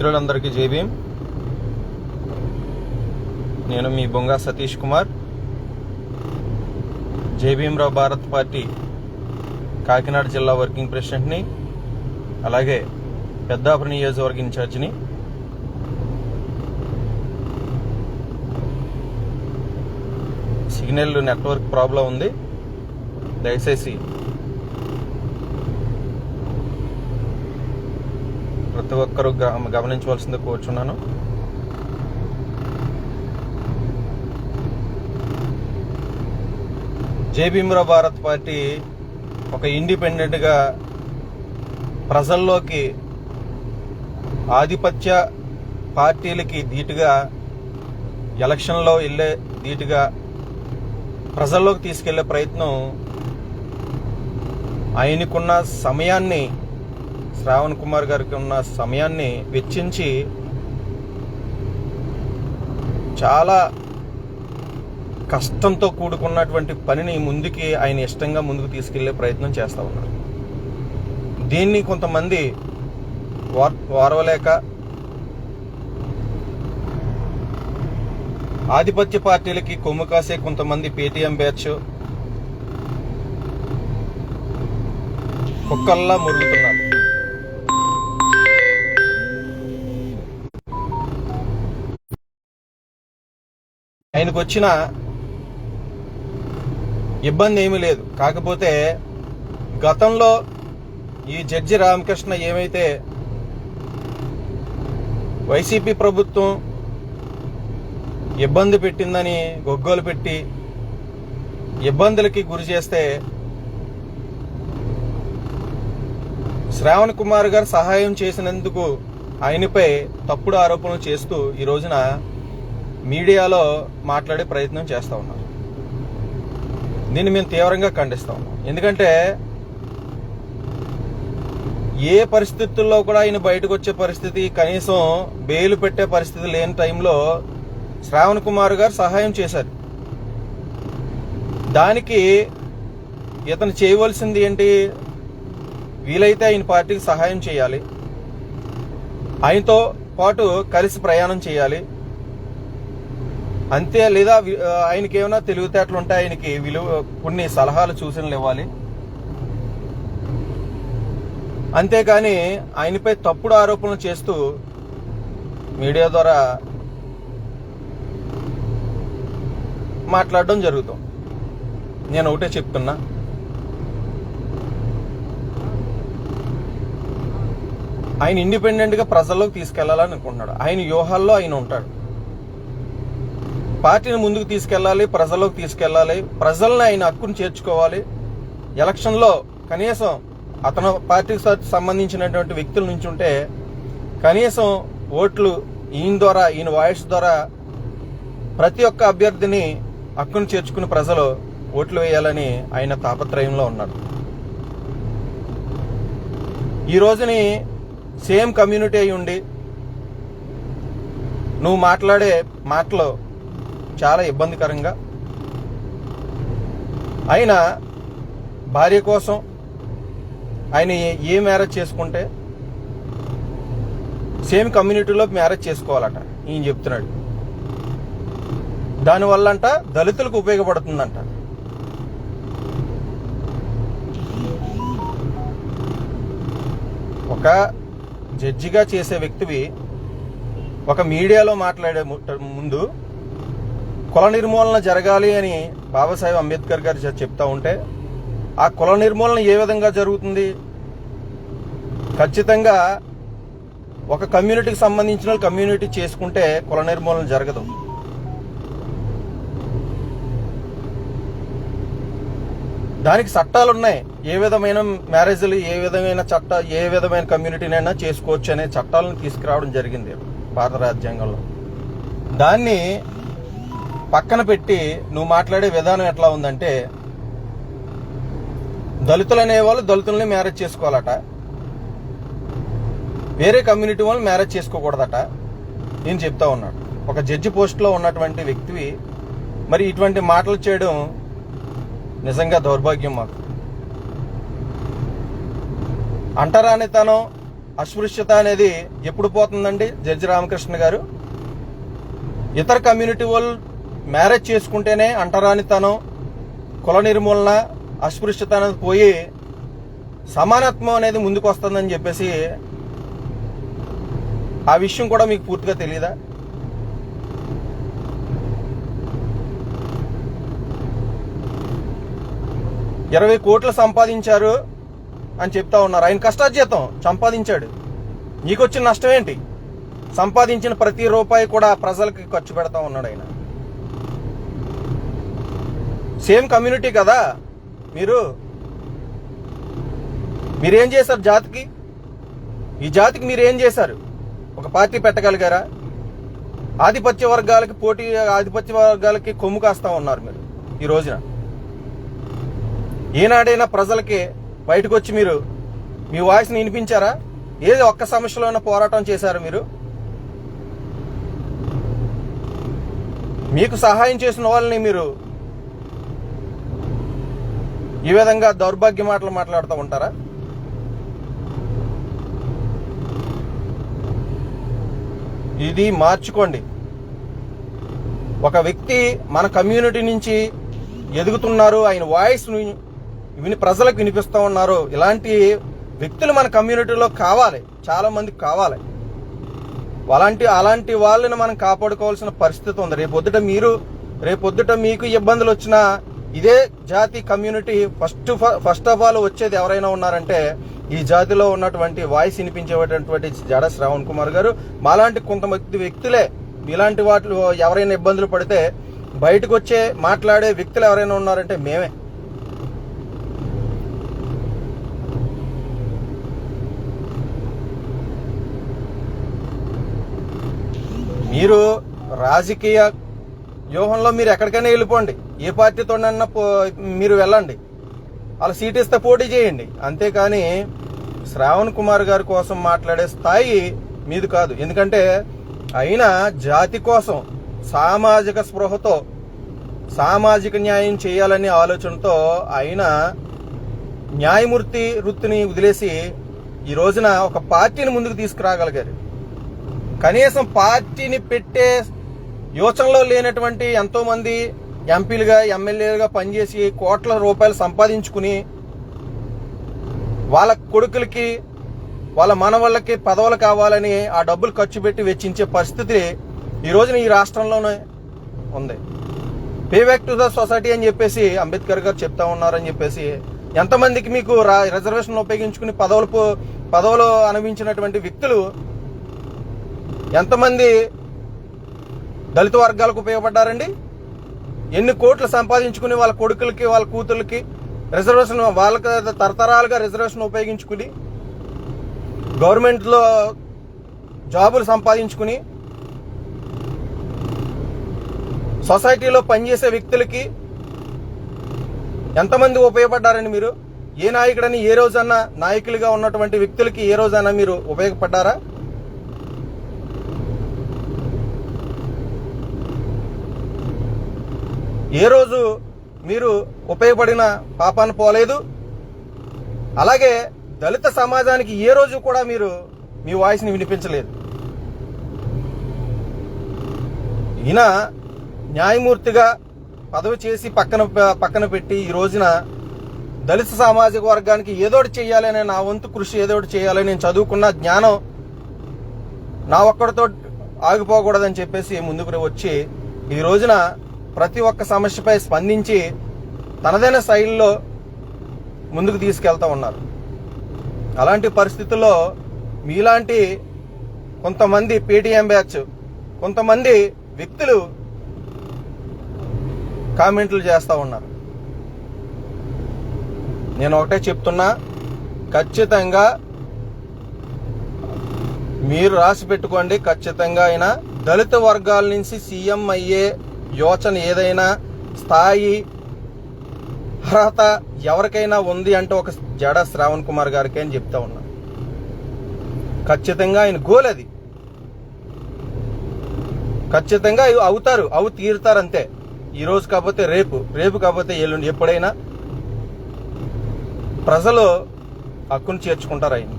మిత్రులందరికీ జేబీఎం నేను మీ బొంగా సతీష్ కుమార్. జై భారత్ పార్టీ కాకినాడ జిల్లా వర్కింగ్ ప్రెసిడెంట్ని అలాగే పెద్దాపురం నియోజకవర్గ ఇన్ఛార్జిని. సిగ్నల్ నెట్వర్క్ ప్రాబ్లం ఉంది. దయచేసి ప్రతి ఒక్కరూ గమనించవలసింది కోరుచున్నాను. జేబీమ్రా భారత్ పార్టీ ఒక ఇండిపెండెంట్గా ప్రజల్లోకి ఆధిపత్య పార్టీలకి ధీటుగా ఎలక్షన్లో వెళ్ళే ధీటుగా ప్రజల్లోకి తీసుకెళ్ళే ప్రయత్నం ఆయనకున్న సమయాన్ని శ్రావణ్ కుమార్ గారికి ఉన్న సమయాన్ని వెచ్చించి చాలా కష్టంతో కూడుకున్నటువంటి పనిని ముందుకి ఆయన ఇష్టంగా ముందుకు తీసుకెళ్ళే ప్రయత్నం చేస్తా ఉన్నారు. దీన్ని కొంతమంది వార్ వారవలేక ఆధిపత్య పార్టీలకి కొమ్ము కాసే కొంతమంది పేటీఎం బ్యాచ్ కుక్కల్లా మురుగుతున్నారు. ఆయనకు వచ్చిన ఇబ్బంది ఏమీ లేదు. కాకపోతే గతంలో ఈ జడ్జి రామకృష్ణ ఏమైతే వైసీపీ ప్రభుత్వం ఇబ్బంది పెట్టిందని గొగ్గోలు పెట్టి ఇబ్బందులకి గురి చేస్తే శ్రావణ్ కుమార్ గారు సహాయం చేసినందుకు ఆయనపై తప్పుడు ఆరోపణలు చేస్తూ ఈ రోజున మీడియాలో మాట్లాడే ప్రయత్నం చేస్తూ ఉన్నారు. దీన్ని మేము తీవ్రంగా ఖండిస్తా ఉన్నాం. ఎందుకంటే ఏ పరిస్థితుల్లో కూడా ఆయన బయటకు వచ్చే పరిస్థితి కనీసం బెయిల్ పెట్టే పరిస్థితి లేని టైంలో శ్రావణ్ కుమార్ గారు సహాయం చేశారు. దానికి ఇతను చేయవలసింది ఏంటి? వీలైతే ఆయన పార్టీకి సహాయం చేయాలి. ఆయనతో పాటు కలిసి ప్రయాణం చేయాలి. అంతే లేదా ఆయనకి ఏమైనా తెలివితేటలు ఉంటే ఆయనకి విలువ కొన్ని సలహాలు సూచనలు ఇవ్వాలి. అంతేకాని ఆయనపై తప్పుడు ఆరోపణలు చేస్తూ మీడియా ద్వారా మాట్లాడడం జరుగుతుంది నేను ఒకటే చెప్తున్నా. ఆయన ఇండిపెండెంట్గా ప్రజల్లోకి తీసుకెళ్ళాలని అనుకుంటున్నాడు ఆయన వ్యూహాల్లో ఆయన ఉంటాడు. పార్టీని ముందుకు తీసుకెళ్ళాలి ప్రజల్లోకి తీసుకెళ్ళాలి ప్రజల్ని ఆయన హక్కును చేర్చుకోవాలి. ఎలక్షన్లో కనీసం అతను పార్టీకి సంబంధించినటువంటి వ్యక్తుల నుంచి ఉంటే కనీసం ఓట్లు ఈయన ద్వారా ఈయన వాయిస్ ద్వారా ప్రతి ఒక్క అభ్యర్థిని హక్కును చేర్చుకుని ప్రజలు ఓట్లు వేయాలని ఆయన తాపత్రయంలో ఉన్నారు. ఈ రోజుని సేమ్ కమ్యూనిటీ అయి ఉండి నువ్వు మాట్లాడే మాటలు చాలా ఇబ్బందికరంగా. ఆయన భార్య కోసం ఆయన ఏ- మ్యారేజ్ చేసుకుంటే సేమ్ కమ్యూనిటీలో మ్యారేజ్ చేసుకోవాలట. ఈయన చెప్తున్నాడు. దానివల్లంట దళితులకు ఉపయోగపడుతుందంట. ఒక జడ్జిగా చేసే వ్యక్తివి ఒక మీడియాలో మాట్లాడే ముందు కుల నిర్మూలన జరగాలి అని బాబాసాహెబ్ అంబేద్కర్ గారు చెప్తా ఉంటే ఆ కుల నిర్మూలన ఏ విధంగా జరుగుతుంది? ఖచ్చితంగా ఒక కమ్యూనిటీకి సంబంధించిన కమ్యూనిటీ చేసుకుంటే కుల నిర్మూలన జరగదు. దానికి చట్టాలు ఉన్నాయి. ఏ విధమైన మ్యారేజ్లు ఏ విధమైన చట్ట ఏ విధమైన కమ్యూనిటీనైనా చేసుకోవచ్చు అనే చట్టాలను తీసుకురావడం జరిగింది భారత రాజ్యాంగంలో. దాన్ని పక్కన పెట్టి నువ్వు మాట్లాడే విధానం ఎట్లా ఉందంటే దళితులు అనేవాళ్ళు దళితుల్ని మ్యారేజ్ చేసుకోవాలట. వేరే కమ్యూనిటీ వాళ్ళు మ్యారేజ్ చేసుకోకూడదట. నేను చెప్తా ఉన్నాడు ఒక జడ్జి పోస్ట్లో ఉన్నటువంటి వ్యక్తివి మరి ఇటువంటి మాటలు చేయడం నిజంగా దౌర్భాగ్యం మాకు. అంటరానితనం అస్పృశ్యత అనేది ఎప్పుడు పోతుందండి జడ్జి రామకృష్ణ గారు? ఇతర కమ్యూనిటీ వాళ్ళు మ్యారేజ్ చేసుకుంటేనే అంటరానితనం కుల నిర్మూలన అస్పృశ్యత అనేది పోయి సమానత్వం అనేది ముందుకు వస్తుందని చెప్పేసి ఆ విషయం కూడా మీకు పూర్తిగా తెలియదా ఇరవై కోట్లు సంపాదించారు అని చెప్తా ఉన్నారు. ఆయన కష్టార్జితం సంపాదించాడు. నీకు వచ్చిన నష్టం ఏంటి? సంపాదించిన ప్రతి రూపాయి కూడా ప్రజలకి ఖర్చు పెడతా ఉన్నాడు ఆయన. సేమ్ కమ్యూనిటీ కదా? మీరు? మీరేం చేశారు జాతికి? ఈ జాతికి మీరు ఏం చేశారు? ఒక పార్టీ పెట్టగలిగారా? ఆధిపత్య వర్గాలకి పోటీ ఆధిపత్య వర్గాలకి కొమ్ము కాస్తా ఉన్నారు మీరు ఈ రోజున. ఏనాడైనా ప్రజలకి బయటకు వచ్చి మీరు మీ వాయిస్ని వినిపించారా? ఏది ఒక్క సమస్యలోనే పోరాటం చేశారు మీరు? మీకు సహాయం చేసిన వాళ్ళని మీరు ఈ విధంగా దౌర్భాగ్య మాటలు మాట్లాడుతూ ఉంటారా? ఇది మార్చుకోండి. ఒక వ్యక్తి మన కమ్యూనిటీ నుంచి ఎదుగుతున్నారు ఆయన వాయిస్ విని ప్రజలకు వినిపిస్తూ ఉన్నారు. ఇలాంటి వ్యక్తులు మన కమ్యూనిటీలో కావాలి చాలా మందికి కావాలి. అలాంటి అలాంటి వాళ్ళని మనం కాపాడుకోవాల్సిన పరిస్థితి ఉంది. రేపొద్దుట మీరు రేపొద్దుట మీకు ఇబ్బందులు వచ్చినా ఇదే జాతి community first first of all వచ్చేది ఎవరైనా ఉన్నారంటే ఈ జాతిలో ఉన్నటువంటి వాయిస్ వినిపించేటటువంటి జడ శ్రావణ్ కుమార్ గారు. మాలాంటి కొంతమంది వ్యక్తులే ఇలాంటి వాటిలో ఎవరైనా ఇబ్బందులు పడితే బయటకు వచ్చే మాట్లాడే వ్యక్తులు ఎవరైనా ఉన్నారంటే మేమే. మీరు రాజకీయ వ్యూహంలో మీరు ఎక్కడికైనా వెళ్ళిపోండి. ఏ పార్టీతోనన్నా పో- మీరు వెళ్ళండి. అలా సీట్ ఇస్తే పోటీ చేయండి. అంతేకాని శ్రావణ్ కుమార్ గారి కోసం మాట్లాడే స్థాయి మీది కాదు. ఎందుకంటే అయినా జాతి కోసం సామాజిక స్పృహతో సామాజిక న్యాయం చేయాలనే ఆలోచనతో ఆయన న్యాయమూర్తి వృత్తిని వదిలేసి ఈ రోజున ఒక పార్టీని ముందుకు తీసుకురాగలిగారు. కనీసం పార్టీని పెట్టే యోచనలో లేనటువంటి ఎంతోమంది ఎంపీలుగా ఎమ్మెల్యేలుగా పనిచేసి కోట్ల రూపాయలు సంపాదించుకుని వాళ్ళ కొడుకులకి వాళ్ళ మనవాళ్ళకి పదవులు కావాలని ఆ డబ్బులు ఖర్చు పెట్టి వెచ్చించే పరిస్థితి ఈ రోజున ఈ రాష్ట్రంలోనే ఉంది. Pay back to the society అని చెప్పేసి అంబేద్కర్ గారు చెప్తా ఉన్నారని చెప్పేసి ఎంతమందికి మీకు రిజర్వేషన్ ఉపయోగించుకుని పదవులు పదవులు అనుభవించినటువంటి వ్యక్తులు ఎంతమంది దళిత వర్గాలకు ఉపయోగపడ్డారండి? ఎన్ని కోట్లు సంపాదించుకుని వాళ్ళ కొడుకులకి వాళ్ళ కూతుర్లకి రిజర్వేషన్ వాళ్ళకి తరతరాలుగా రిజర్వేషన్ ఉపయోగించుకుని గవర్నమెంట్లో జాబులు సంపాదించుకుని సొసైటీలో పనిచేసే వ్యక్తులకి ఎంతమంది ఉపయోగపడ్డారండి మీరు? ఏ నాయకుడని ఏ రోజన్నా నాయకులుగా ఉన్నటువంటి వ్యక్తులకి ఏ రోజన్నా మీరు ఉపయోగపడ్డారా? ఏ రోజు మీరు ఉపయోగపడిన పాపాన్ని పోలేదు? అలాగే దళిత సమాజానికి ఏ రోజు కూడా మీరు మీ వాయిస్ని వినిపించలేదు. ఈయన న్యాయమూర్తిగా పదవి చేసి పక్కన పక్కన పెట్టి ఈ రోజున దళిత సామాజిక వర్గానికి ఏదోటి చేయాలనే నా వంతు కృషి ఏదోటి చేయాలని నేను చదువుకున్న జ్ఞానం నా ఒక్కడితో ఆగిపోకూడదని చెప్పేసి ముందుకు వచ్చి ఈ రోజున ప్రతి ఒక్క సమస్యపై స్పందించి తనదైన శైలిలో ముందుకు తీసుకెళ్తూ ఉన్నారు. అలాంటి పరిస్థితుల్లో మీలాంటి కొంతమంది పేటీఎం బ్యాచ్ కొంతమంది వ్యక్తులు కామెంట్లు చేస్తూ ఉన్నారు. నేను ఒకటే చెప్తున్నా ఖచ్చితంగా మీరు రాసి పెట్టుకోండి. ఖచ్చితంగా అయినా దళిత వర్గాల నుంచి సీఎం అయ్యే యోచన ఏదైనా స్థాయి అర్హత ఎవరికైనా ఉంది అంటే ఒక జడ శ్రావణ్ కుమార్ గారికి అని చెప్తా ఉన్నా. ఖచ్చితంగా ఆయన గోల్ అది. ఖచ్చితంగా అవుతారు అవు తీరుతారు అంతే ఈ రోజు కాకపోతే రేపు రేపు కాకపోతే ఎల్లుండి ఎప్పుడైనా ప్రజలు హక్కును చేర్చుకుంటారు ఆయన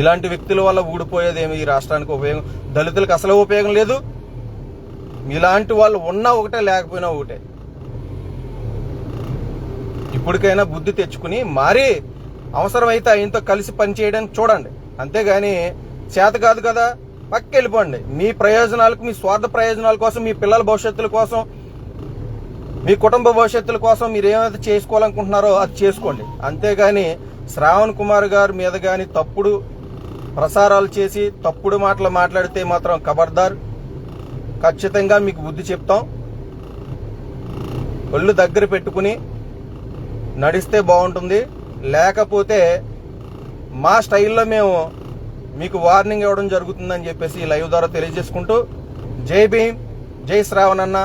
ఇలాంటి వ్యక్తుల వల్ల ఊడిపోయేది ఏమి ఈ రాష్ట్రానికి ఉపయోగం? దళితులకు అసలు ఉపయోగం లేదు. ఇలాంటి వాళ్ళు ఉన్నా ఒకటే లేకపోయినా ఒకటే. ఇప్పటికైనా బుద్ధి తెచ్చుకుని మారి అవసరమైతే ఆయనతో కలిసి పనిచేయడానికి చూడండి. అంతేగాని చేత కాదు కదా పక్క వెళ్ళిపోండి మీ ప్రయోజనాలకు మీ స్వార్థ ప్రయోజనాల కోసం మీ పిల్లల భవిష్యత్తుల కోసం మీ కుటుంబ భవిష్యత్తుల కోసం మీరు ఏమైతే చేసుకోవాలనుకుంటున్నారో అది చేసుకోండి. అంతేగాని శ్రావణ్ కుమార్ గారి మీద కానీ తప్పుడు ప్రసారాలు చేసి తప్పుడు మాటలు మాట్లాడితే మాత్రం ఖబర్దార్ ఖచ్చితంగా మీకు బుద్ధి చెప్తాం. ఒళ్ళు దగ్గర పెట్టుకుని నడిస్తే బాగుంటుంది. లేకపోతే మా స్టైల్లో మేము మీకు వార్నింగ్ ఇవ్వడం జరుగుతుందని చెప్పేసి లైవ్ ద్వారా తెలియజేసుకుంటూ జై భీమ్ జై శ్రావణ్ అన్న.